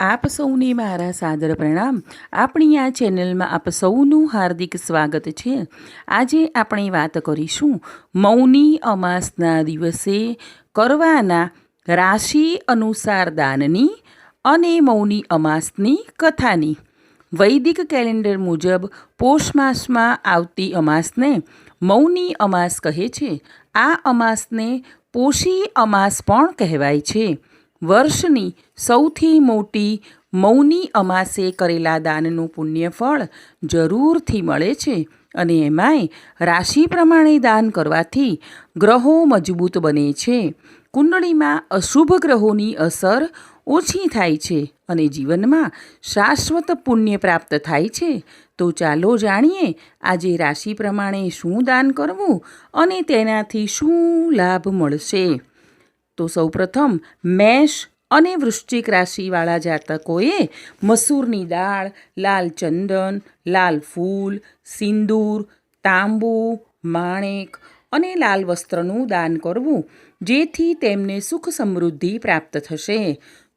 આપ સૌને મારા સાદર પ્રણામ. આપણી આ ચેનલમાં આપ સૌનું હાર્દિક સ્વાગત છે. આજે આપણે વાત કરીશું મૌની અમાસના દિવસે કરવાના રાશિ અનુસાર દાનની અને મૌની અમાસની કથાની. વૈદિક કેલેન્ડર મુજબ પોષ માસમાં આવતી અમાસને મૌની અમાસ કહે છે. આ અમાસને પોષી અમાસ પણ કહેવાય છે. વર્ષની સૌથી મોટી મૌની અમાસે કરેલા દાનનું પુણ્યફળ જરૂરથી મળે છે અને એમાંય રાશિ પ્રમાણે દાન કરવાથી ગ્રહો મજબૂત બને છે. કુંડળીમાં અશુભ ગ્રહોની અસર ઓછી થાય છે અને જીવનમાં શાશ્વત પુણ્ય પ્રાપ્ત થાય છે. તો ચાલો જાણીએ આજે રાશિ પ્રમાણે શું દાન કરવું અને તેનાથી શું લાભ મળશે. તો સૌપ્રથમ મેષ અને વૃશ્ચિક રાશિવાળા જાતકોએ મસૂરની દાળ, લાલ ચંદન, લાલ ફૂલ, સિંદૂર, તાંબુ, માણેક અને લાલ વસ્ત્રનું દાન કરવું, જેથી તેમને સુખ સમૃદ્ધિ પ્રાપ્ત થશે.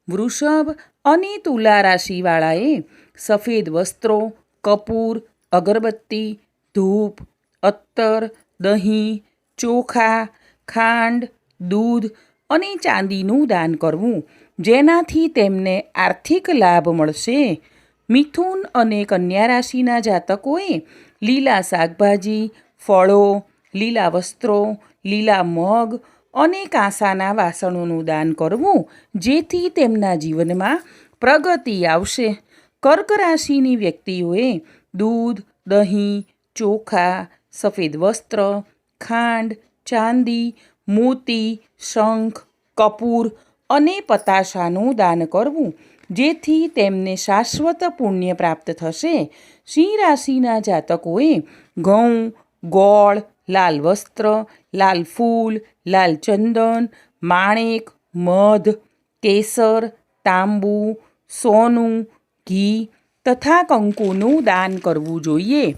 વૃષભ અને તુલા રાશિવાળાએ સફેદ વસ્ત્રો, કપૂર, અગરબત્તી, ધૂપ, અત્તર, દહીં, ચોખા, ખાંડ, દૂધ અને ચાંદીનું દાન કરવું, જેનાથી તેમને આર્થિક લાભ મળશે. મિથુન અને કન્યા રાશિના જાતકોએ લીલા શાકભાજી, ફળો, લીલા વસ્ત્રો, લીલા મગ અને કાંસાના વાસણોનું દાન કરવું, જેથી તેમના જીવનમાં પ્રગતિ આવશે. કર્ક રાશિની વ્યક્તિઓએ દૂધ, દહીં, ચોખા, સફેદ વસ્ત્ર, ખાંડ, ચાંદી, મોતી શંખ, કપૂર અને પતાશાનું દાન કરવું, જેથી તેમને શાશ્વત પુણ્ય પ્રાપ્ત થશે. સિંહ રાશિના જાતકોએ ઘઉં, ગોળ, લાલ વસ્ત્ર, લાલ ફૂલ, લાલ ચંદન, માણેક, મધ, કેસર, તાંબુ, સોનું, ઘી તથા કંકુનું દાન કરવું જોઈએ.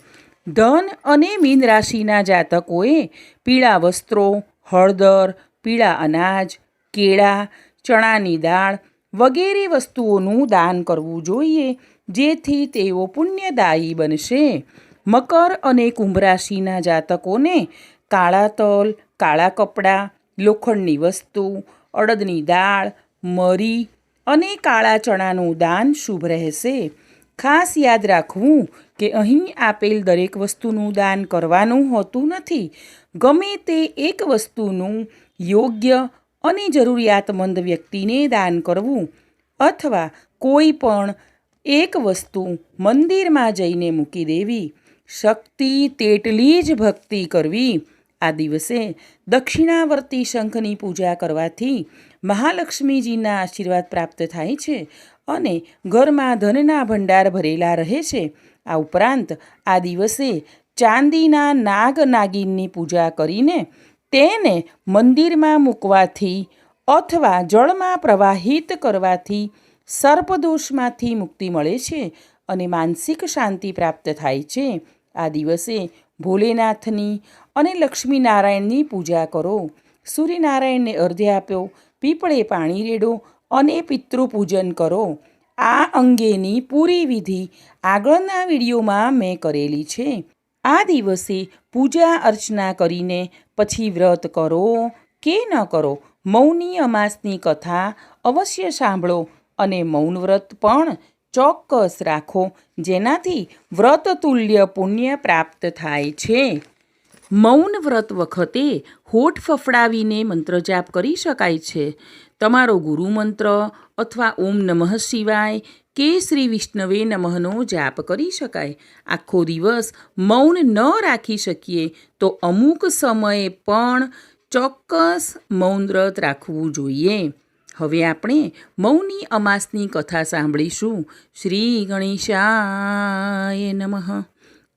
ધન અને મીન રાશિના જાતકોએ પીળા વસ્ત્રો, હળદર પીળા અનાજ, કેળા, ચણાની દાળ વગેરે વસ્તુઓનું દાન કરવું જોઈએ, જેથી તેઓ પુણ્યદાયી બનશે. મકર અને કુંભ રાશિના જાતકોને કાળા તલ, કાળા કપડાં, લોખંડની વસ્તુ, અડદની દાળ, મરી અને કાળા ચણાનું દાન શુભ રહેશે. ખાસ યાદ રાખવું કે અહીં આપેલ દરેક વસ્તુનું દાન કરવાનું હોતું નથી. ગમે તે એક વસ્તુનું યોગ્ય અને જરૂરિયાતમંદ વ્યક્તિને દાન કરવું અથવા કોઈ પણ એક વસ્તુ મંદિરમાં જઈને મૂકી દેવી, શક્તિ તેટલી જ ભક્તિ કરવી. આ દિવસે દક્ષિણાવર્તી શંખની પૂજા કરવાથી મહાલક્ષ્મીજીના આશીર્વાદ પ્રાપ્ત થાય છે અને ઘરમાં ધનના ભંડાર ભરેલા રહે છે. આ ઉપરાંત આ દિવસે ચાંદીના નાગ નાગિનની પૂજા કરીને તેને મંદિરમાં મૂકવાથી અથવા જળમાં પ્રવાહિત કરવાથી સર્પદોષમાંથી મુક્તિ મળે છે અને માનસિક શાંતિ પ્રાપ્ત થાય છે. આ દિવસે ભોલેનાથની અને લક્ષ્મીનારાયણની પૂજા કરો. સૂર્યનારાયણને અર્ધ્ય આપ્યો પીપળે પાણી રેડો અને પિતૃપૂજન કરો. આ અંગેની પૂરી વિધિ આગળના વિડીયોમાં મેં કરેલી છે. આ દિવસે પૂજા અર્ચના કરીને પછી વ્રત કરો કે ન કરો, મૌની અમાસની કથા અવશ્ય સાંભળો અને મૌન વ્રત પણ ચોક્કસ રાખો, જેનાથી વ્રત તુલ્ય પુણ્ય પ્રાપ્ત થાય છે. મૌન વ્રત વખતે હોઠ ફફડાવીને મંત્ર જાપ કરી શકાય છે. તમારો ગુરુ મંત્ર અથવા ઓમ નમઃ શિવાય કે શ્રી વિષ્ણવે નમઃનો જાપ કરી શકાય. આખો દિવસ મૌન ન રાખી શકીએ તો અમુક સમયે પણ ચોક્કસ મૌન વ્રત રાખવું જોઈએ. હવે આપણે મૌની અમાસની કથા સાંભળીશું. શ્રી ગણેશાય નમઃ.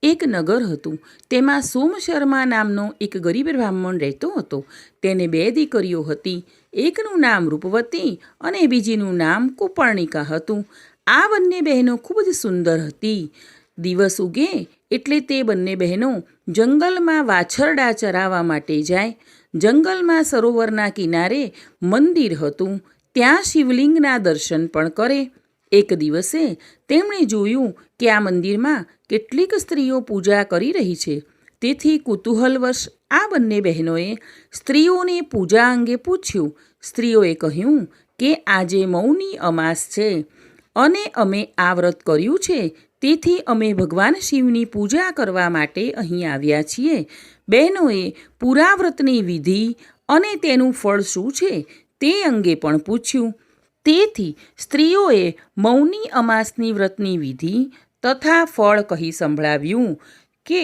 એક નગર હતું. તેમાં સોમ શર્મા નામનો એક ગરીબ બ્રાહ્મણ રહેતો હતો. તેને બે દીકરીઓ હતી. એકનું નામ રૂપવતી અને બીજીનું નામ કુપર્ણિકા હતું. આ બંને બહેનો ખૂબ જ સુંદર હતી. દિવસ ઉગે એટલે તે બંને બહેનો જંગલમાં વાછરડા ચરાવવા માટે જાય. જંગલમાં સરોવરના કિનારે મંદિર હતું. ત્યાં શિવલિંગના દર્શન પણ કરે. એક દિવસે તેમણે જોયું કે આ મંદિરમાં કેટલીક સ્ત્રીઓ પૂજા કરી રહી છે. તેથી કુતૂહલવશ આ બંને બહેનોએ સ્ત્રીઓને પૂજા અંગે પૂછ્યું. સ્ત્રીઓએ કહ્યું કે આજે મૌની અમાસ છે. અને અમે આ વ્રત કર્યું છે. તેથી અમે ભગવાન શિવની પૂજા કરવા માટે અહીં આવ્યા છીએ. બહેનોએ પૂરા વ્રતની વિધિ અને તેનું ફળ શું છે તે અંગે પણ પૂછ્યું. તેથી સ્ત્રીઓએ મૌની અમાસની વ્રતની વિધિ તથા ફળ કહી સંભળાવ્યું કે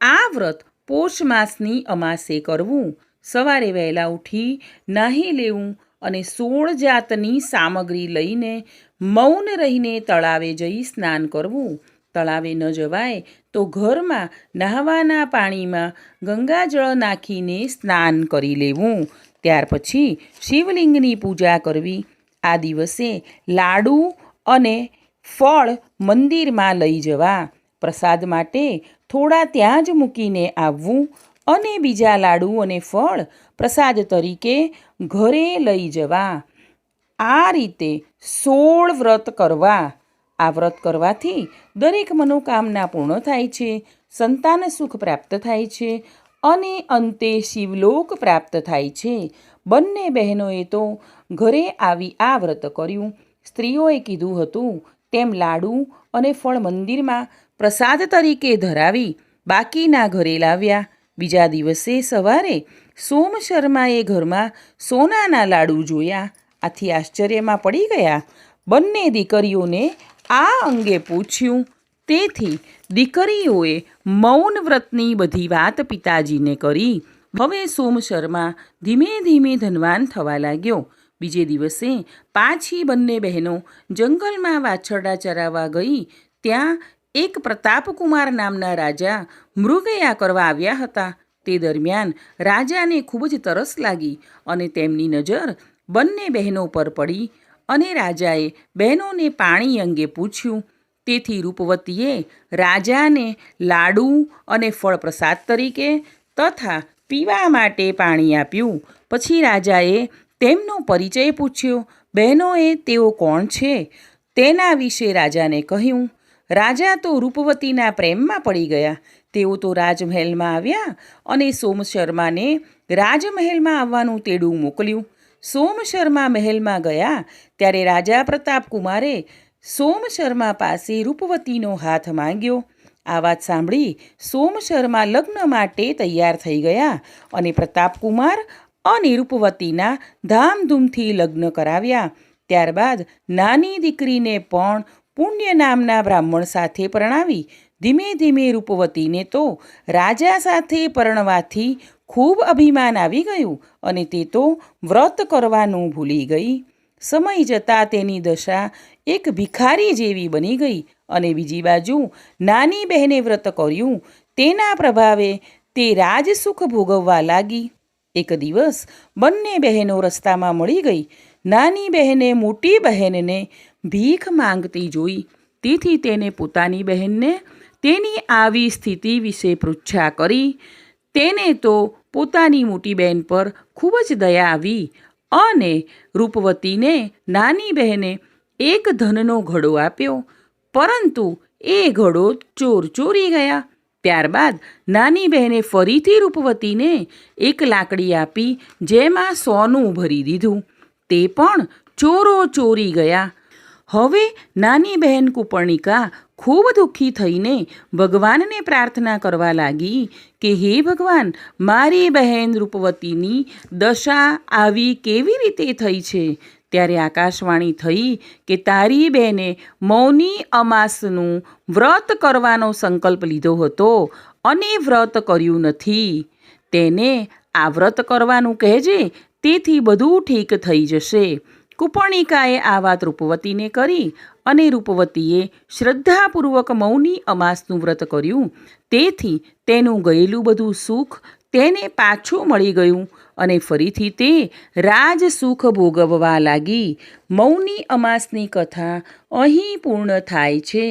આ વ્રત પોષ માસની અમાસે કરવું. સવારે વહેલા ઉઠી નાહી લેવું અને સોળ જાતની સામગ્રી લઈને મૌન રહીને તળાવે જઈ સ્નાન કરવું. તળાવે ન જવાય તો ઘરમાં નહાવાના પાણીમાં ગંગાજળ નાખીને સ્નાન કરી લેવું. ત્યાર પછી શિવલિંગની પૂજા કરવી. આ દિવસે લાડુ અને ફળ મંદિરમાં લઈ જવા. પ્રસાદ માટે થોડા ત્યાં જ મૂકીને આવવું અને બીજા લાડુ અને ફળ પ્રસાદ તરીકે ઘરે લઈ જવા. આ રીતે સોળ વ્રત કરવા. આ વ્રત કરવાથી દરેક મનોકામના પૂર્ણ થાય છે, સંતાન સુખ પ્રાપ્ત થાય છે અને અંતે શિવલોક પ્રાપ્ત થાય છે. બંને બહેનોએ તો ઘરે આવી આ વ્રત કર્યું. સ્ત્રીઓએ કીધું હતું, તેમ લાડુ અને ફળ મંદિરમાં પ્રસાદ તરીકે ધરાવી બાકીના ઘરે લાવ્યા. બીજા દિવસે સવારે સોમ શર્માએ ઘરમાં સોનાના લાડુ જોયા. આથી આશ્ચર્યમાં પડી ગયા. બંને દીકરીઓને આ અંગે પૂછ્યું. તેથી દીકરીઓએ મૌન વ્રતની બધી વાત પિતાજીને કરી. હવે સોમ શર્મા ધીમે ધીમે ધનવાન થવા લાગ્યો. બીજે દિવસે પાછી બંને બહેનો જંગલમાં વાછરડા ચરાવવા ગઈ. ત્યાં એક પ્રતાપકુમાર નામના રાજા મૃગયા કરવા આવ્યા હતા. તે દરમિયાન રાજાને ખૂબ જ તરસ લાગી અને તેમની નજર બંને બહેનો પર પડી અને રાજાએ બહેનોને પાણી અંગે પૂછ્યું. તેથી રૂપવતીએ રાજાને લાડુ અને ફળ પ્રસાદ તરીકે તથા પીવા માટે પાણી આપ્યું. પછી રાજાએ તેમનો પરિચય પૂછ્યો, બહેનોએ, તેઓ કોણ છે? તેના વિશે રાજાને કહ્યું, રાજા તો રૂપવતીના પ્રેમમાં પડી ગયા. તેઓ તો રાજમહેલમાં આવ્યા અને સોમ શર્માને રાજમહેલમાં આવવાનું તેડું મોકલ્યું. સોમ શર્મા મહેલમાં ગયા ત્યારે રાજા પ્રતાપકુમારે સોમ શર્મા પાસે રૂપવતીનો હાથ માંગ્યો. આ વાત સાંભળી સોમ શર્મા લગ્ન માટે તૈયાર થઈ ગયા અને પ્રતાપકુમાર અને રૂપવતીના ધામધૂમથી લગ્ન કરાવ્યા. ત્યારબાદ નાની દીકરીને પણ પુણ્ય નામના બ્રાહ્મણ સાથે પરણાવી ધીમે ધીમે રૂપવતીને તો રાજા સાથે પરણવાથી ખૂબ અભિમાન આવી ગયું અને તે તો વ્રત કરવાનું ભૂલી ગઈ. સમય જતાં તેની દશા એક ભિખારી જેવી બની ગઈ અને બીજી બાજુ નાની બહેને વ્રત કર્યું. તેના પ્રભાવે તે રાજસુખ ભોગવવા લાગી. એક દિવસ બંને બહેનો રસ્તામાં મળી ગઈ. નાની બહેને મોટી બહેનને ભીખ માંગતી જોઈ. તેથી તેને પોતાની બહેનને તેની આવી સ્થિતિ વિશે પૃચ્છા કરી. તેને તો પોતાની મોટી બહેન પર ખૂબ જ દયા આવી અને રૂપવતીને નાની બહેને એક ધનનો ઘડો આપ્યો. પરંતુ એ ઘડો ચોર ચોરી ગયા. ત્યારબાદ નાની બહેને ફરીથી રૂપવતીને એક લાકડી આપી જેમાં સોનું ભરી દીધું. તે પણ ચોરો ચોરી ગયા. હવે નાની બહેન કુપર્ણિકા ખૂબ દુઃખી થઈને ભગવાનને પ્રાર્થના કરવા લાગી કે, હે ભગવાન, મારી બહેન રૂપવતીની દશા આવી કેવી રીતે થઈ છે? ત્યારે આકાશવાણી થઈ કે, તારી બહેને મૌની અમાસનું વ્રત કરવાનો સંકલ્પ લીધો હતો અને વ્રત કર્યું નથી. તેને આ વ્રત કરવાનું કહેજે, તેથી બધું ઠીક થઈ જશે. કુપર્ણિકાએ આ વાત રૂપવતીને કરી અને રૂપવતીએ શ્રદ્ધાપૂર્વક મૌની અમાસનું વ્રત કર્યું. તેથી તેનું ગયેલું બધું સુખ તેને પાછું મળી ગયું અને ફરીથી તે રાજ સુખ ભોગવવા લાગી. મૌની અમાસની કથા અહીં પૂર્ણ થાય છે.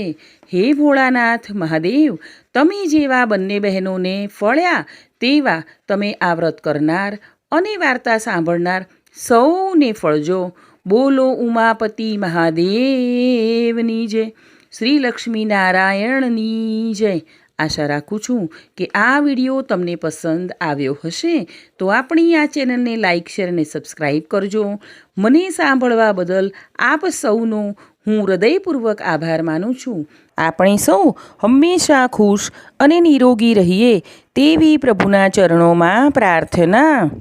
હે ભોળાનાથ મહાદેવ, તમે જેવા બંને બહેનોને ફળ્યા તેવા તમે આ વ્રત કરનાર અને વાર્તા સાંભળનાર સૌને ફળજો. બોલો ઉમાપતિ મહાદેવની જય. શ્રી લક્ષ્મીનારાયણની જય. આશા રાખું છું કે આ વીડિયો તમને પસંદ આવ્યો હશે. તો આપણી આ ચેનલને લાઇક શેર અને સબસ્ક્રાઈબ કરજો. મને સાંભળવા બદલ આપ સૌનો હું હૃદયપૂર્વક આભાર માનું છું. આપણે સૌ હંમેશા ખુશ અને નિરોગી રહીએ તેવી પ્રભુના ચરણોમાં પ્રાર્થના.